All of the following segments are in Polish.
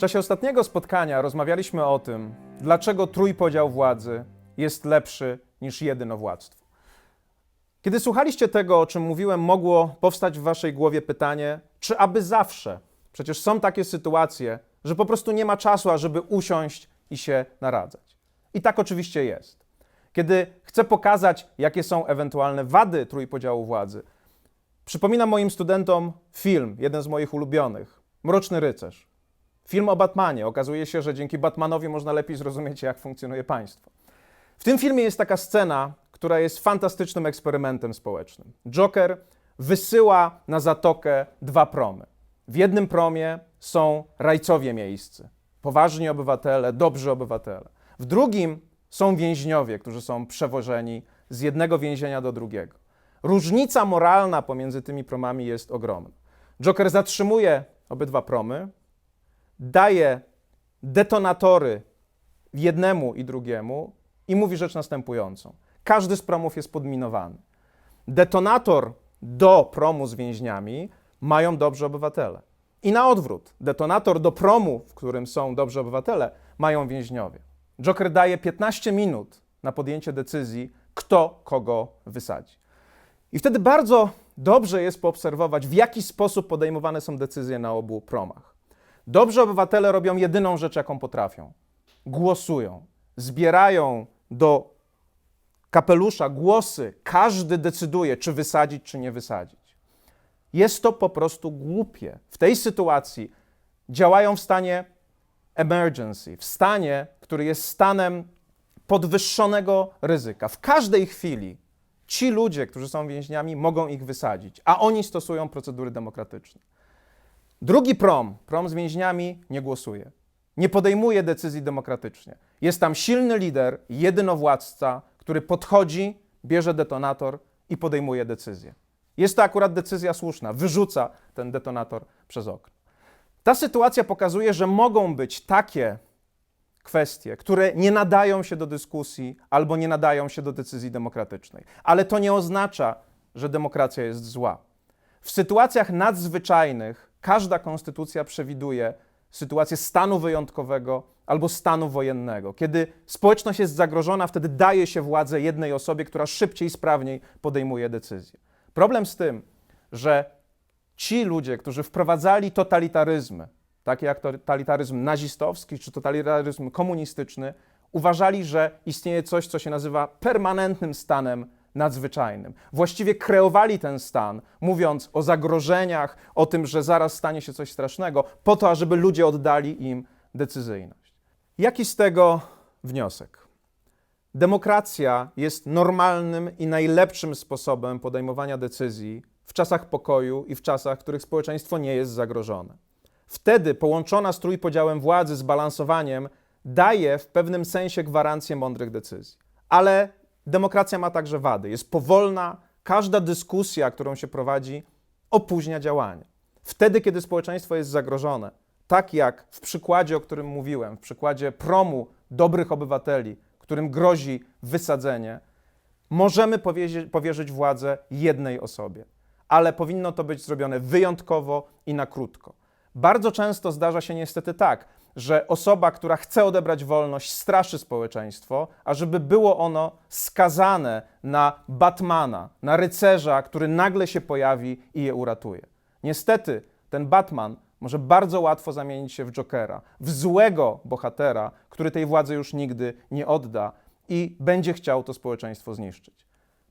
czasie ostatniego spotkania rozmawialiśmy o tym, dlaczego trójpodział władzy jest lepszy niż jedynowładztwo. Kiedy słuchaliście tego, o czym mówiłem, mogło powstać w waszej głowie pytanie, czy aby zawsze? Przecież są takie sytuacje, że po prostu nie ma czasu, ażeby usiąść i się naradzać. I tak oczywiście jest. Kiedy chcę pokazać, jakie są ewentualne wady trójpodziału władzy, przypominam moim studentom film, jeden z moich ulubionych, Mroczny Rycerz. Film o Batmanie. Okazuje się, że dzięki Batmanowi można lepiej zrozumieć, jak funkcjonuje państwo. W tym filmie jest taka scena, która jest fantastycznym eksperymentem społecznym. Joker wysyła na zatokę dwa promy. W jednym promie są rajcowie miejscy, poważni obywatele, dobrzy obywatele. W drugim są więźniowie, którzy są przewożeni z jednego więzienia do drugiego. Różnica moralna pomiędzy tymi promami jest ogromna. Joker zatrzymuje obydwa promy, daje detonatory jednemu i drugiemu i mówi rzecz następującą. Każdy z promów jest podminowany. Detonator do promu z więźniami mają dobrzy obywatele. I na odwrót, detonator do promu, w którym są dobrzy obywatele, mają więźniowie. Joker daje 15 minut na podjęcie decyzji, kto kogo wysadzi. I wtedy bardzo dobrze jest poobserwować, w jaki sposób podejmowane są decyzje na obu promach. Dobrzy obywatele robią jedyną rzecz, jaką potrafią. Głosują, zbierają do kapelusza głosy, każdy decyduje, czy wysadzić, czy nie wysadzić. Jest to po prostu głupie. W tej sytuacji działają w stanie emergency, w stanie, który jest stanem podwyższonego ryzyka. W każdej chwili ci ludzie, którzy są więźniami, mogą ich wysadzić, a oni stosują procedury demokratyczne. Drugi prom, prom z więźniami, nie głosuje. Nie podejmuje decyzji demokratycznie. Jest tam silny lider, jedynowładca, który podchodzi, bierze detonator i podejmuje decyzję. Jest to akurat decyzja słuszna, wyrzuca ten detonator przez okno. Ta sytuacja pokazuje, że mogą być takie kwestie, które nie nadają się do dyskusji albo nie nadają się do decyzji demokratycznej. Ale to nie oznacza, że demokracja jest zła. W sytuacjach nadzwyczajnych każda konstytucja przewiduje sytuację stanu wyjątkowego albo stanu wojennego. Kiedy społeczność jest zagrożona, wtedy daje się władzę jednej osobie, która szybciej, sprawniej podejmuje decyzje. Problem z tym, że ci ludzie, którzy wprowadzali totalitaryzmy, takie jak totalitaryzm nazistowski czy totalitaryzm komunistyczny, uważali, że istnieje coś, co się nazywa permanentnym stanem nadzwyczajnym. Właściwie kreowali ten stan, mówiąc o zagrożeniach, o tym, że zaraz stanie się coś strasznego, po to, ażeby ludzie oddali im decyzyjność. Jaki z tego wniosek? Demokracja jest normalnym i najlepszym sposobem podejmowania decyzji w czasach pokoju i w czasach, w których społeczeństwo nie jest zagrożone. Wtedy połączona z trójpodziałem władzy, z balansowaniem, daje w pewnym sensie gwarancję mądrych decyzji. Ale demokracja ma także wady. Jest powolna, każda dyskusja, którą się prowadzi, opóźnia działanie. Wtedy, kiedy społeczeństwo jest zagrożone, tak jak w przykładzie, o którym mówiłem, w przykładzie promu dobrych obywateli, którym grozi wysadzenie, możemy powierzyć, powierzyć władzę jednej osobie, ale powinno to być zrobione wyjątkowo i na krótko. Bardzo często zdarza się niestety tak, że osoba, która chce odebrać wolność, straszy społeczeństwo, ażeby było ono skazane na Batmana, na rycerza, który nagle się pojawi i je uratuje. Niestety, ten Batman może bardzo łatwo zamienić się w Jokera, w złego bohatera, który tej władzy już nigdy nie odda i będzie chciał to społeczeństwo zniszczyć.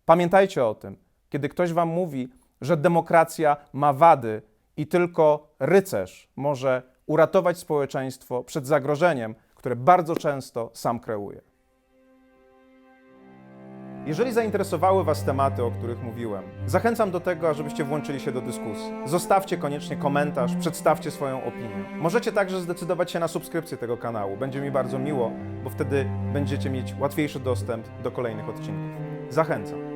Pamiętajcie o tym, kiedy ktoś wam mówi, że demokracja ma wady i tylko rycerz może uratować społeczeństwo przed zagrożeniem, które bardzo często sam kreuje. Jeżeli zainteresowały Was tematy, o których mówiłem, zachęcam do tego, ażebyście włączyli się do dyskusji. Zostawcie koniecznie komentarz, przedstawcie swoją opinię. Możecie także zdecydować się na subskrypcję tego kanału. Będzie mi bardzo miło, bo wtedy będziecie mieć łatwiejszy dostęp do kolejnych odcinków. Zachęcam.